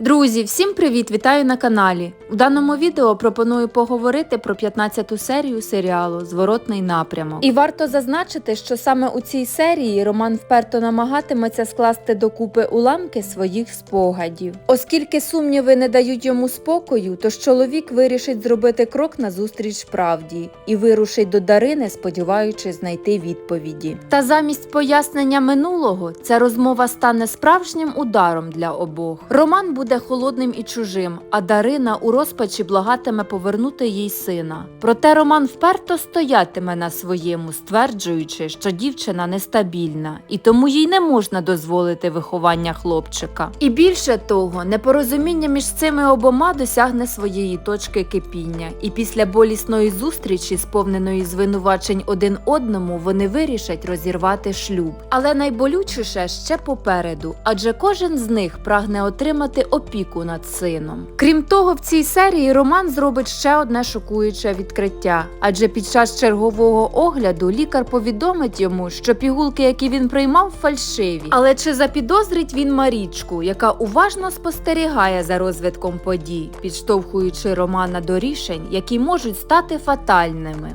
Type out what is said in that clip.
Друзі, всім привіт! Вітаю на каналі. У даному відео пропоную поговорити про 15-ту серію серіалу Зворотний напрямок. І варто зазначити, що саме у цій серії Роман вперто намагатиметься скласти докупи уламки своїх спогадів. Оскільки сумніви не дають йому спокою, тож чоловік вирішить зробити крок назустріч правді і вирушить до Дарини, сподіваючись знайти відповіді. Та замість пояснення минулого ця розмова стане справжнім ударом для обох. Роман буде холодним і чужим, а Дарина у розпачі благатиме повернути їй сина. Проте Роман вперто стоятиме на своєму, стверджуючи, що дівчина нестабільна, і тому їй не можна дозволити виховання хлопчика. І більше того, непорозуміння між цими обома досягне своєї точки кипіння, і після болісної зустрічі, сповненої звинувачень один одному, вони вирішать розірвати шлюб. Але найболючіше ще попереду, адже кожен з них прагне отримати опіку над сином. Крім того, в цій серії Роман зробить ще одне шокуюче відкриття, адже під час чергового огляду лікар повідомить йому, що пігулки, які він приймав, фальшиві. Але чи запідозрить він Марічку, яка уважно спостерігає за розвитком подій, підштовхуючи Романа до рішень, які можуть стати фатальними.